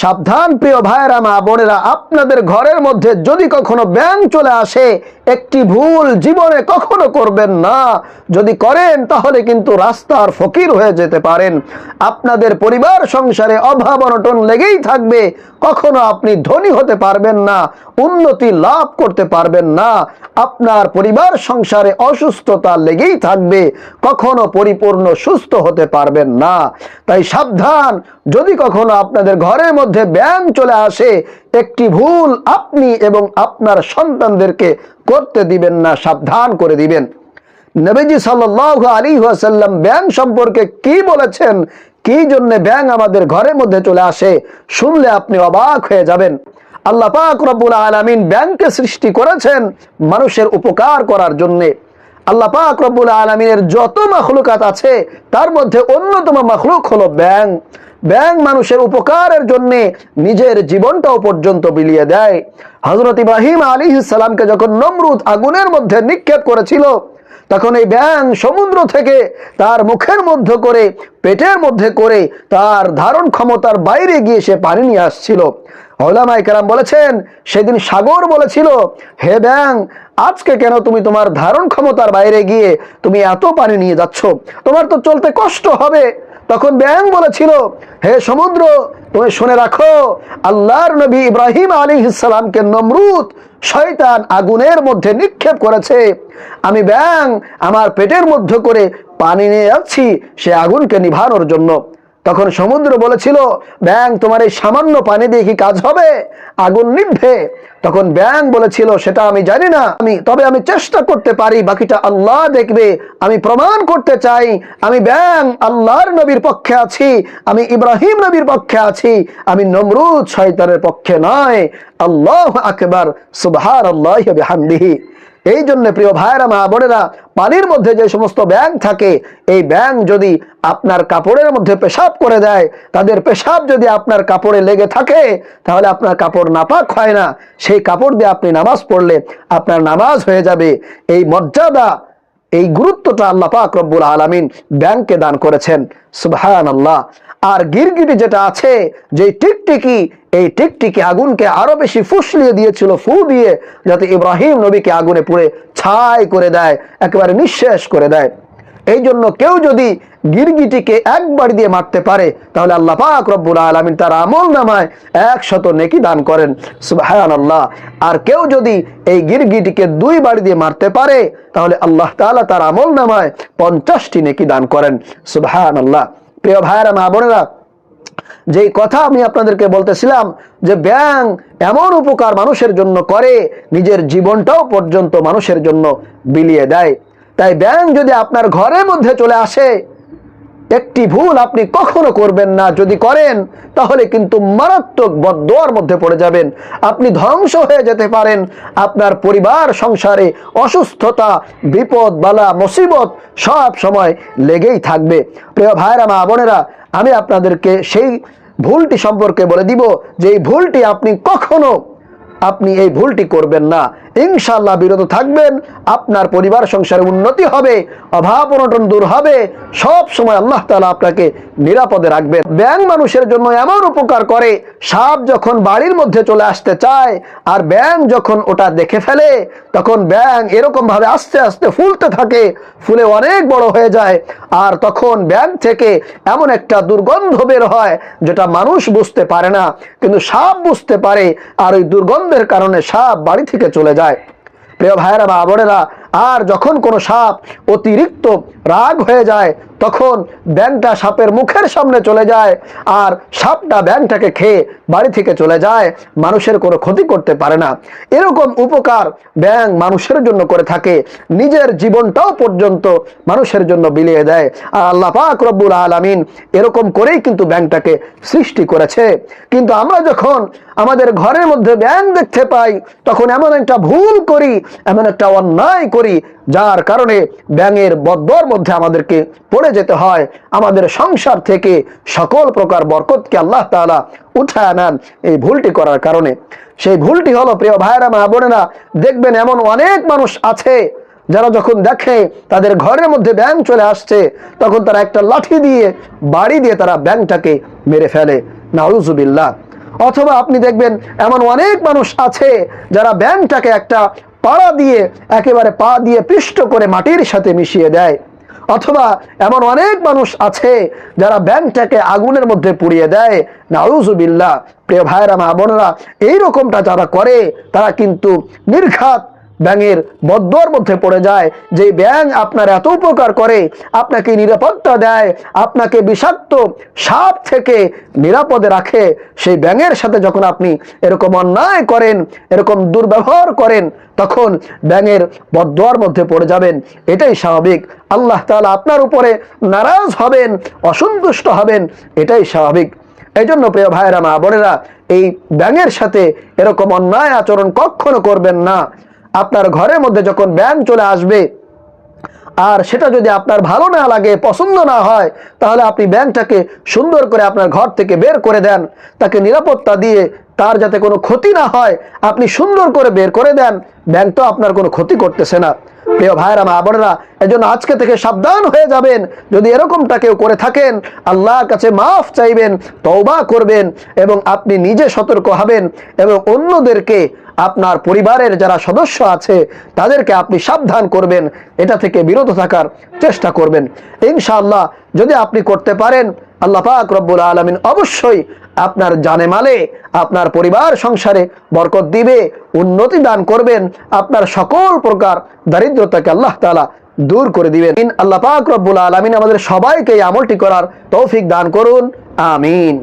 সাবধান প্রিয় ভাইরা মা বোনেরা, আপনাদের ঘরের মধ্যে যদি কখনো ব্যাং চলে আসে, একটি ভুল জীবনে কখনো করবেন না। যদি করেন, তাহলে কিন্তু রাস্তার ফকির হয়ে যেতে পারেন। আপনাদের পরিবার সংসারে অভাব অনটন লেগেই থাকবে, কখনো আপনি ধনী হতে পারবেন না, উন্নতি লাভ করতে পারবেন না। আপনার পরিবার সংসারে অসুস্থতা লেগেই থাকবে, কখনো পরিপূর্ণ সুস্থ হতে পারবেন না। তাই সাবধান, যদি কখনো আপনাদের ঘরের মধ্যে ব্যায়াম চলে আসে, একটি ভুল আপনি এবং আপনার সন্তানদেরকে করতে দিবেন না, সাবধান করে দিবেন। নবীজি সাল্লাহ আলী ওয়াসাল্লাম ব্যাং সম্পর্কে কি বলেছেন? কি জন্য ব্যাং আমাদের ঘরের মধ্যে চলে আসে? শুনলে আপনি অবাক হয়ে যাবেন। আল্লাহ পাক রব্বুল আলামিন ব্যাংকে সৃষ্টি করেছেন মানুষের উপকার করার জন্যে। আল্লাহ পাক রব্বুল আলমিনের যত মখলুকাত আছে, তার মধ্যে অন্যতম মখলুক হলো ব্যাং ব্যাং মানুষের উপকারের জন্য নিজের জীবনটাও পর্যন্ত বিলিয়ে দেয়। হজরত ইব্রাহিম আলী সালামকে যখন নমরুদ আগুনের মধ্যে নিক্ষেপ করেছিল, তখন এই ব্যাং সমুদ্র থেকে তার মুখের মধ্যে করে, পেটের মধ্যে করে তার ধারণ ক্ষমতার বাইরে গিয়ে সে পানি নিয়ে আসছিল। কালাম বলেছেন, সেদিন সাগর বলেছিল, হে ব্যাং, আজকে কেন তুমি তোমার ধারণ ক্ষমতার বাইরে গিয়ে তুমি এত পানি নিয়ে যাচ্ছ? তোমার তো চলতে কষ্ট হবে। তখন ব্যাং বলেছিল, হে সমুদ্র, তুমি শুনে রাখো, আল্লাহর নবী ইব্রাহিম আলী ইসালামকে নমরুদ শয়তান আগুনের মধ্যে নিক্ষেপ করেছে। আমি ব্যাং আমার পেটের মধ্যে করে পানি নিয়ে যাচ্ছি, সে আগুনকে নিভানোর জন্য। তখন সমুদ্র বলেছিল ব্যাং তোমার এই সামান্য পানি দিয়ে কি কাজ হবে? আগুন নিভবে তখন ব্যাং বলেছিল, সেটা আমি জানি না। আমি, তবে আমি চেষ্টা করতে পারি, বাকিটা আল্লাহ দেখবে। আমি প্রমাণ করতে চাই, আমি ব্যাং আল্লাহর নবীর পক্ষে আছি, আমি ইব্রাহিম নবীর পক্ষে আছি, আমি নমরুদ শয়তানের পক্ষে নয়। আল্লাহ আকবার সুবহান আল্লাহ হামদিহি এই জন্য প্রিয় ভাইরা মা বোনেরা, পানির মধ্যে যে সমস্ত ব্যাং থাকে, এই ব্যাং যদি আপনার কাপড়ের মধ্যে পেশাব করে দেয়, তাদের পেশাব যদি আপনার কাপড়ে লেগে থাকে, তাহলে আপনার কাপড় নাপাক হয় না। সেই কাপড় দিয়ে আপনি নামাজ পড়লে আপনার নামাজ হয়ে যাবে। এই মর্যাদা, এই গুরুত্বটা আল্লাহ পাক রব্বুল আলমিন ব্যাংকে দান করেছেন। সুবহান আল্লাহ আর গিরগিটি যেটা আছে যে টিকটিকি, এই টিকটিকি আগুনকে আরও বেশি ফুসলিয়ে দিয়েছিল, ফু দিয়ে, যাতে ইব্রাহিম নবীকে আগুনে পুড়ে ছাই করে দেয়, একেবারে নিঃশেষ করে দেয়। এই জন্য কেউ যদি গিরগিটিকে একবার দিয়ে মারতে পারে, তাহলে আল্লাহ পাক রব্বুল আলমিন তার আমল নামায় একশত নেকি দান করেন। সুবাহান আল্লাহ আর কেউ যদি এই গিরগিটিকে দুই বাড়ি দিয়ে মারতে পারে, তাহলে আল্লাহ তাআলা তার আমল নামায় পঞ্চাশটি নেকি দান করেন। সুবাহান আল্লাহ প্রিয় ভাইয়েরা, মা বোনেরা, যেই কথা আমি আপনাদেরকে বলতেছিলাম যে ব্যাং এমন উপকার মানুষের জন্য করে, নিজের জীবনটাও পর্যন্ত মানুষের জন্য বিলিয়ে দেয়। তাই ব্যাং যদি আপনার ঘরের মধ্যে চলে আসে একটি ভুল আপনি কখনো করবেন না। যদি করেন, তাহলে কিন্তু মারাত্মক বদোয়ার মধ্যে পড়ে যাবেন। আপনি ধ্বংস হয়ে যেতে পারেন। আপনার পরিবার, সংসারে অসুস্থতা, বিপদ, বালা, মুসিবত সব সময় লেগেই থাকবে। প্রিয় ভাইরা মা বোনেরা, আমি আপনাদেরকে সেই ভুলটি সম্পর্কে বলে দিব যে এই ভুলটি আপনি কখনো, আপনি এই ভুলটি করবেন না। ইনশাল্লাহ বিরত থাকবেন, আপনার পরিবার, সংসারে উন্নতি হবে, অভাব অনটন দূর হবে, সব সময় আল্লাহ তালা আপনাকে নিরাপদে রাখবেন। ব্যাং মানুষের জন্য এমন উপকার করে, সাপ যখন বাড়ির মধ্যে চলে আসতে চায়, আর ব্যাং যখন ওটা দেখে ফেলে, তখন ব্যাং এরকম ভাবে আস্তে আস্তে ফুলতে থাকে, ফুলে অনেক বড় হয়ে যায়, আর তখন ব্যাং থেকে এমন একটা দুর্গন্ধ বের হয়, যেটা মানুষ বুঝতে পারে না। কিন্তু সাপ বুঝতে পারে, আর ওই দুর্গন্ধের কারণে সাপ বাড়ি থেকে চলে যায়। প্রিয় ভাইয়েরা বা বোনেরা আর যখন কোনো সাপ অতিরিক্ত রাগ হয়ে যায়, তখন ব্যাংটা সাপের মুখের সামনে চলে যায় আর সাপটা ব্যাংটাকে খেয়ে বাড়ি থেকে চলে যায়, মানুষের কোনো ক্ষতি করতে পারে না। এরকম উপকার ব্যাং মানুষের জন্য করে থাকে, নিজের জীবনটাও পর্যন্ত মানুষের জন্য বিলিয়ে দেয়। আর আল্লাহ পাক রব্বুল আলমিন এরকম করেই কিন্তু ব্যাংটাকে সৃষ্টি করেছে। কিন্তু আমরা যখন আমাদের ঘরের মধ্যে ব্যাং দেখতে পাই, তখন এমন একটা ভুল করি, এমন একটা অন্যায় করি যার কারণে ব্যাঙের বদ্দর মধ্যে আমাদেরকে পড়ে যেতে হয়, আমাদের সংসার থেকে সকল প্রকার বরকতকে আল্লাহ তাআলা উঠায় নেন এই ভুলটি করার কারণে। সেই ভুলটি হলো, প্রিয় ভাইয়েরা, মা বোনেরা, দেখবেন এমন অনেক মানুষ আছে যারা যখন দেখে তাদের ঘরের মধ্যে ব্যাং চলে আসছে, তখন তারা একটা লাঠি দিয়ে, বাড়ি দিয়ে তারা ব্যাংটাকে মেরে ফেলে নাউজুবিল্লাহ অথবা আপনি দেখবেন এমন অনেক মানুষ আছে যারা ব্যাংকটাকে একটা পাড়া দিয়ে, একেবারে পা দিয়ে পৃষ্ঠ করে মাটির সাথে মিশিয়ে দেয়। অথবা এমন অনেক মানুষ আছে যারা ব্যাংকটাকে আগুনের মধ্যে পুড়িয়ে দেয়। নাউজুবিল্লা প্রিয় ভাইরা মা বোনেরা, এইরকমটা যারা করে, তারা কিন্তু নির্ঘাত ব্যাঙের বদ্দর মধ্যে পড়ে যায়। যে ব্যাঙ আপনার এত উপকার করে, আপনাকে নিরাপত্তা দেয়, আপনাকে বিষাক্ত সাপ থেকে নিরাপদে রাখে, সেই ব্যাঙের সাথে যখন আপনি এরকম অন্যায় করেন, এরকম দুর্ব্যবহার করেন, তখন ব্যাঙের বদ্দোয়ার মধ্যে পড়ে যাবেন। এটাই স্বাভাবিক। আল্লাহ তাআলা আপনার উপরে নারাজ হবেন, অসন্তুষ্ট হবেন, এটাই স্বাভাবিক। এই জন্য প্রিয় ভাইয়েরা, মা বোনেরা, এই ব্যাঙের সাথে এরকম অন্যায় আচরণ কখনো করবেন না। আপনার ঘরের মধ্যে যখন ব্যাংক চলে আসবে, আর সেটা যদি আপনার ভালো না লাগে, পছন্দ না হয়, তাহলে আপনি ব্যাংকটাকে সুন্দর করে আপনার ঘর থেকে বের করে দেন। তাকে নিরাপত্তা দিয়ে তার যাতে কোনো ক্ষতি না হয়, আপনি সুন্দর করে বের করে দেন। ব্যাংক তো আপনার কোনো ক্ষতি করতেছে না। প্রিয় ভাইরা মা বোনেরা, এজন্য আজকে থেকে সাবধান হয়ে যাবেন। যদি এরকমটা কেউ করে থাকেন, আল্লাহর কাছে মাফ চাইবেন, তওবা করবেন এবং আপনি নিজে সতর্ক হবেন এবং অন্যদেরকে, আপনার পরিবারের যারা সদস্য আছে, তাদেরকে আপনি সাবধান করবেন। এটা থেকে বিরত থাকার চেষ্টা করবেন। ইনশাআল্লাহ, যদি আপনি করতে পারেন আল্লাহ পাক রব্বুল আলমিন অবশ্যই আপনার জানে মালে, আপনার পরিবার সংসারে বরকত দিবে, উন্নতি দান করবেন, আপনার সকল প্রকার দারিদ্রতাকে আল্লাহ তালা দূর করে দিবেন। আল্লাহ পাক রব্বুল আলমিন আমাদের সবাইকে আমলটি করার তৌফিক দান করুন। আমিন।